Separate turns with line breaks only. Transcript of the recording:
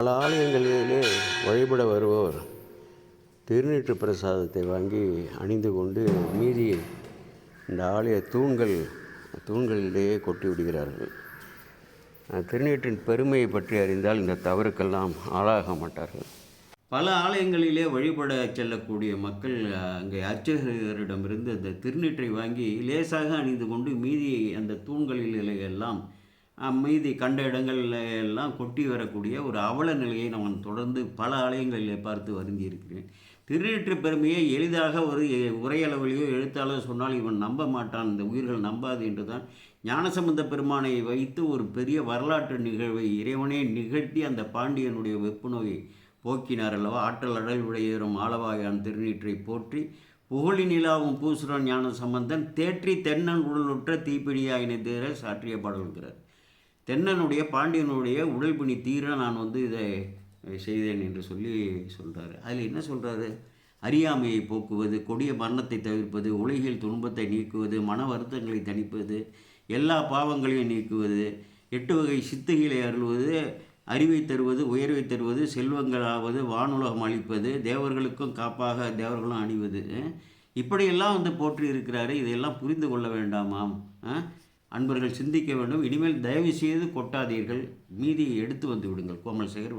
பல ஆலயங்களிலே வழிபட வருவோர் திருநீற்று பிரசாதத்தை வாங்கி அணிந்து கொண்டு மீதி இந்த ஆலய தூண்கள் தூண்களிலேயே கொட்டி விடுகிறார்கள். திருநீற்றின் பெருமையை பற்றி அறிந்தால் இந்த தவறுக்கெல்லாம் ஆளாக மாட்டார்கள். பல ஆலயங்களிலே வழிபட செல்லக்கூடிய மக்கள் அங்கே அர்ச்சகரிடமிருந்து அந்த திருநீற்றை வாங்கி லேசாக அணிந்து கொண்டு மீதி அந்த தூண்களில் எல்லாம் மீதி கண்ட இடங்களில் எல்லாம் கொட்டி வரக்கூடிய ஒரு அவல நிலையை நான் தொடர்ந்து பல ஆலயங்களில் பார்த்து வருந்தி இருக்கிறேன் திருநீற்று பெருமையை எளிதாக ஒரு எ- உரையளவிலேயோ எழுத்தாளர் சொன்னால் இவன் நம்ப மாட்டான் இந்த உயிர்கள் நம்பாது என்று தான் ஞானசம்பந்த பெருமானை வைத்து ஒரு பெரிய வரலாற்று நிகழ்வை இறைவனே நிகழ்த்தி அந்த பாண்டியனுடைய வெப்பு நோயை போக்கினார் அல்லவா? ஆற்றல் அடல் உடையேறும் ஆளவாயான் திருநீற்றை போற்றி புகழி நிலாவும் பூசுரன் ஞான சம்பந்தன் தேற்றி தென்னன் உடலுற்ற தீப்பிடியாயினை தேர சாற்றிய பாடல்கிறார். தென்னனுடைய பாண்டியனுடைய உடல்பணி தீர நான் வந்து இதை செய்தேன் என்று சொல்லி சொல்கிறாரு அதில் என்ன சொல்கிறாரு அறியாமையை போக்குவது கொடிய மரணத்தை தவிர்ப்பது உலகில் துன்பத்தை நீக்குவது மன வருத்தங்களை தணிப்பது எல்லா பாவங்களையும் நீக்குவது எட்டு வகை சித்துகளை அருள்வது அறிவை தருவது உயர்வை தருவது செல்வங்களாவது வானுலகம் அளிப்பது தேவர்களுக்கும் காப்பாக தேவர்களும் அணிவது. இப்படியெல்லாம் வந்து போற்றி இருக்கிறாரு. இதையெல்லாம் புரிந்து கொள்ள வேண்டாமாம். ஆ அன்பர்கள் சிந்திக்க வேண்டும். இனிமேல் தயவு செய்து கொட்டாதீர்கள். மீதியை எடுத்து வந்து விடுங்கள். கோமல் சேகர்